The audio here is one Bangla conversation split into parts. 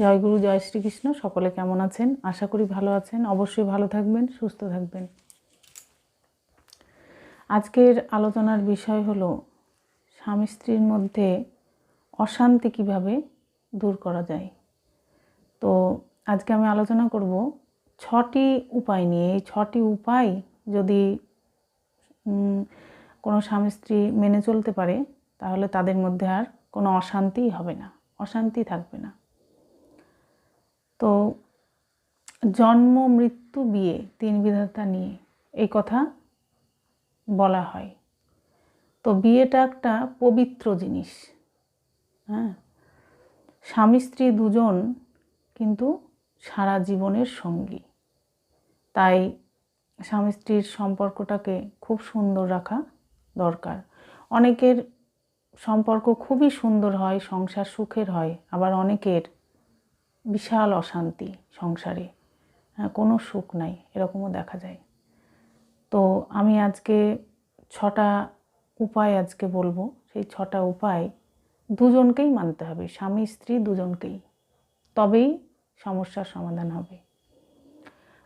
জয়গুরু জয় শ্রীকৃষ্ণ, সকলে কেমন আছেন? আশা করি ভালো আছেন। অবশ্যই ভালো থাকবেন, সুস্থ থাকবেন। আজকের আলোচনার বিষয় হলো, স্বামী স্ত্রীর মধ্যে অশান্তি কীভাবে দূর করা যায়? তো আজকে আমি আলোচনা করব ছটি উপায় নিয়ে। এই ছটি উপায় যদি কোনো স্বামী স্ত্রী মেনে চলতে পারে, তাহলে তাদের মধ্যে আর কোনো অশান্তিই হবে না, অশান্তি থাকবে না। তো জন্ম, মৃত্যু, বিয়ে তিন বিধাতা নিয়ে এই কথা বলা হয়। তো বিয়েটা একটা পবিত্র জিনিস। হ্যাঁ? স্বামী, স্ত্রী দুজন কিন্তু সারা জীবনের সঙ্গী। তাই স্বামী, স্ত্রীর সম্পর্কটাকে খুব সুন্দর রাখা দরকার। অনেকের সম্পর্ক খুবই সুন্দর হয়, সংসার সুখের হয়, আবার অনেকের বিশাল অশান্তি সংসারে। হ্যাঁ কোনো সুখ নাই, এরকমও দেখা যায়। তো আমি আজকে ছটা উপায় আজকে বলব। সেই ছটা উপায় দুজনকেই মানতে হবে, স্বামী, স্ত্রী দুজনকেই। তবেই সমস্যার সমাধান হবে।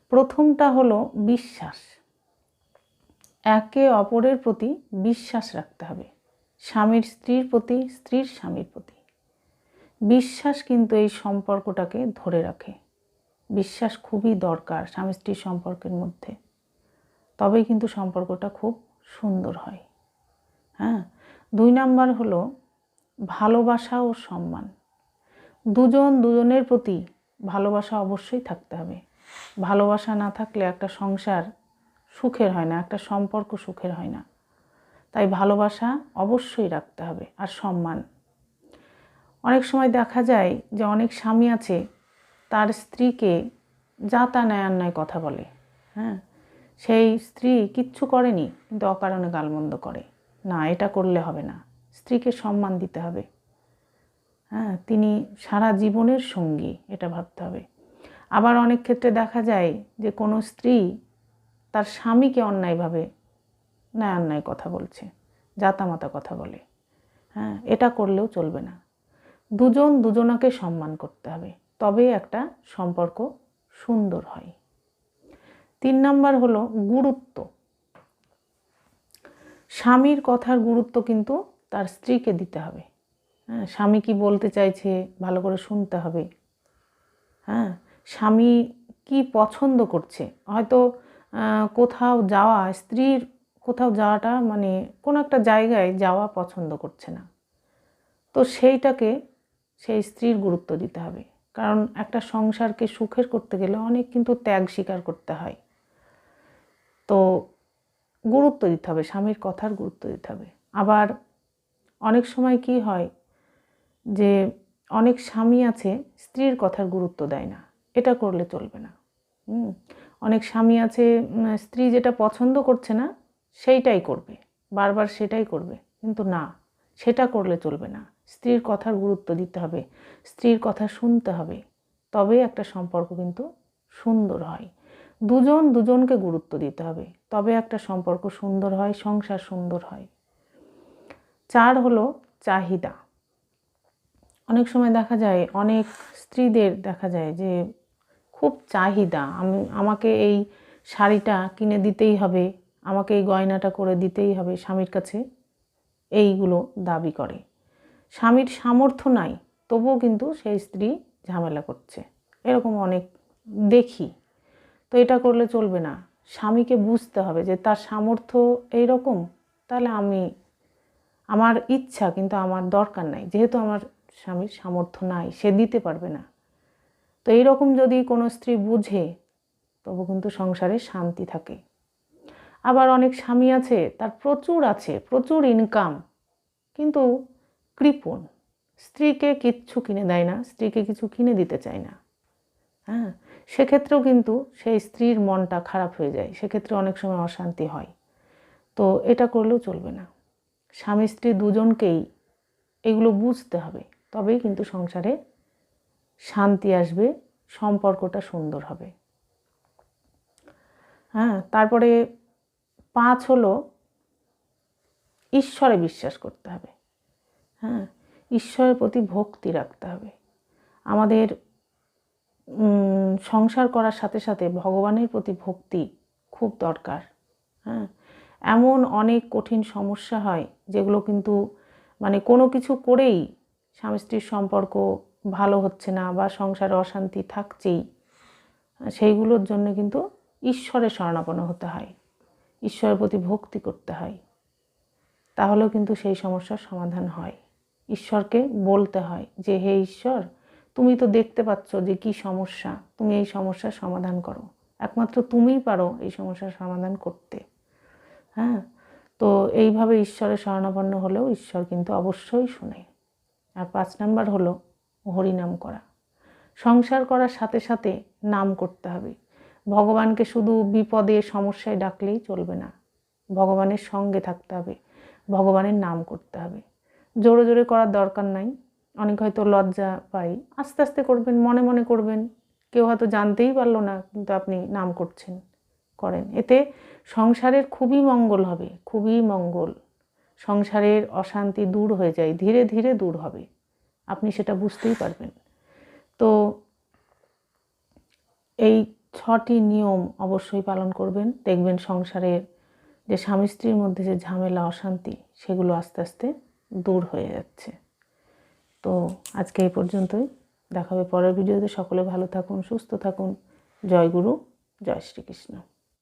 প্রথমটা হলো বিশ্বাস। একে অপরের প্রতি বিশ্বাস রাখতে হবে। স্বামীর স্ত্রীর প্রতি, স্ত্রীর স্বামীর প্রতি। বিশ্বাস কিন্তু এই সম্পর্কটাকে ধরে রাখে। বিশ্বাস খুবই দরকার স্বামী স্ত্রীর সম্পর্কের মধ্যে। তবেই কিন্তু সম্পর্কটা খুব সুন্দর হয়। হ্যাঁ? দুই নাম্বার হলো ভালোবাসা ও সম্মান। দুজন দুজনের প্রতি ভালোবাসা অবশ্যই থাকতে হবে। ভালোবাসা না থাকলে একটা সংসার সুখের হয় না, একটা সম্পর্ক সুখের হয় না। তাই ভালোবাসা অবশ্যই রাখতে হবে আর সম্মান। অনেক সময় দেখা যায় যে অনেক স্বামী আছে, তার স্ত্রীকে যা তা ন্যায় অন্যায় কথা বলে হ্যাঁ? সেই স্ত্রী কিচ্ছু করেনি, কিন্তু অকারণে গালমন্দ করে। না, এটা করলে হবে না। স্ত্রীকে সম্মান দিতে হবে। হ্যাঁ তিনি সারা জীবনের সঙ্গী, এটা ভাবতে হবে। আবার অনেক ক্ষেত্রে দেখা যায় যে কোনো স্ত্রী তার স্বামীকে অন্যায়ভাবে ন্যায় অন্যায় কথা বলছে, জাতামাতা কথা বলে হ্যাঁ? এটা করলেও চলবে না। দুজন দুজনাকে সম্মান করতে হবে তবে একটা সম্পর্ক সুন্দর হয়। তিন নাম্বার হলো গুরুত্ব। স্বামীর কথার গুরুত্ব কিন্তু তার স্ত্রীকে দিতে হবে। হ্যাঁ স্বামী কি বলতে চাইছে ভালো করে শুনতে হবে। হ্যাঁ স্বামী কি পছন্দ করছে? হয়তো কোথাও যাওয়া, স্ত্রীর কোথাও যাওয়াটা মানে কোনো একটা জায়গায় যাওয়া পছন্দ করছে না। তো সেইটাকে সেই স্ত্রীর গুরুত্ব দিতে হবে। কারণ একটা সংসারকে সুখের করতে গেলে অনেক কিন্তু ত্যাগ স্বীকার করতে হয়। তো গুরুত্ব দিতে হবে, স্বামীর কথার গুরুত্ব দিতে হবে। আবার অনেক সময় কি হয় যে অনেক স্বামী আছে, স্ত্রীর কথার গুরুত্ব দেয় না। এটা করলে চলবে না। অনেক স্বামী আছে স্ত্রী যেটা পছন্দ করছে না, সেইটাই করবে। বারবার সেটাই করবে। কিন্তু না, সেটা করলে চলবে না। স্ত্রীর কথার গুরুত্ব দিতে হবে, স্ত্রীর কথা শুনতে হবে। তবে একটা সম্পর্ক কিন্তু সুন্দর হয়। দুজন দুজনকে গুরুত্ব দিতে হবে, তবে একটা সম্পর্ক সুন্দর হয়, সংসার সুন্দর হয়। চার হলো চাহিদা। অনেক সময় দেখা যায়, অনেক স্ত্রীদের দেখা যায় যে খুব চাহিদা, আমি, আমাকে এই শাড়িটা কিনে দিতেই হবে, আমাকে এই গয়নাটা করে দিতেই হবে, স্বামীর কাছে এইগুলো দাবি করে। স্বামীর সামর্থ্য নাই, তবুও কিন্তু সেই স্ত্রী ঝামেলা করছে। এরকম অনেক দেখি। তো এটা করলে চলবে না। স্বামীকে বুঝতে হবে যে তার সামর্থ্য এই রকম তাহলে আমি, আমার ইচ্ছা কিন্তু আমার দরকার নাই। যেহেতু আমার স্বামীর সামর্থ্য নাই, সে দিতে পারবে না। তো এইরকম যদি কোনো স্ত্রী বুঝে, তবু কিন্তু সংসারে শান্তি থাকে। আবার অনেক স্বামী আছে, তার প্রচুর আছে, প্রচুর ইনকাম কিন্তু কৃপণ। স্ত্রীকে কিচ্ছু কিনে দেয় না, স্ত্রীকে কিছু কিনে দিতে চায় না। হ্যাঁ সেক্ষেত্রেও কিন্তু সেই স্ত্রীর মনটা খারাপ হয়ে যায়, সেক্ষেত্রে অনেক সময় অশান্তি হয়। তো এটা করলেও চলবে না। স্বামী স্ত্রী দুজনকেই এগুলো বুঝতে হবে, তবেই কিন্তু সংসারে শান্তি আসবে, সম্পর্কটা সুন্দর হবে। হ্যাঁ তারপরে পাঁচ হলো ঈশ্বরে বিশ্বাস করতে হবে। হ্যাঁ ঈশ্বরের প্রতি ভক্তি রাখতে হবে। আমাদের সংসার করার সাথে সাথে ভগবানের প্রতি ভক্তি খুব দরকার। হ্যাঁ এমন অনেক কঠিন সমস্যা হয় যেগুলো কিন্তু মানে কোনো কিছু করেই স্বামী স্ত্রীর সম্পর্ক ভালো হচ্ছে না বা সংসারে অশান্তি থাকছেই, সেইগুলোর জন্য কিন্তু ঈশ্বরের শরণাপন্ন হতে হয়। ঈশ্বরের প্রতি ভক্তি করতে হয়। তাহলেও কিন্তু সেই সমস্যার সমাধান হয়। ঈশ্বরকে বলতে হয় যে, হে ঈশ্বর, তুমি তো দেখতে পাচ্ছ যে কি সমস্যা। তুমি এই সমস্যার সমাধান করো। একমাত্র তুমিই পারো এই সমস্যার সমাধান করতে। হ্যাঁ? তো এইভাবে ঈশ্বরের শরণাপন্ন হলেও ঈশ্বর কিন্তু অবশ্যই শুনে। আর পাঁচ নাম্বার হলো হরিনাম করা। সংসার করার সাথে সাথে নাম করতে হবে। ভগবানকে শুধু বিপদে, সমস্যায় ডাকলেই চলবে না। ভগবানের সঙ্গে থাকতে হবে। ভগবানের নাম করতে হবে। জোরে জোরে করার দরকার নাই। অনেক হয়তো লজ্জা পাই। আস্তে আস্তে করবেন, মনে মনে করবেন। কেউ হয়তো জানতেই পারল না, কিন্তু আপনি নাম করছেন, করেন। এতে সংসারের খুবই মঙ্গল হবে, খুবই মঙ্গল। সংসারের অশান্তি দূর হয়ে যায়, ধীরে ধীরে দূর হবে। আপনি সেটা বুঝতেই পারবেন। তো এই ছটি নিয়ম অবশ্যই পালন করবেন। দেখবেন সংসারের যে স্বামী স্ত্রীর মধ্যে যে ঝামেলা, অশান্তি, সেগুলো আস্তে আস্তে দূর হয়ে যাচ্ছে। তো আজকে এই পর্যন্তই। দেখা হবে পরের ভিডিওতে। সকলে ভালো থাকুন, সুস্থ থাকুন। জয় গুরু, জয় শ্রীকৃষ্ণ।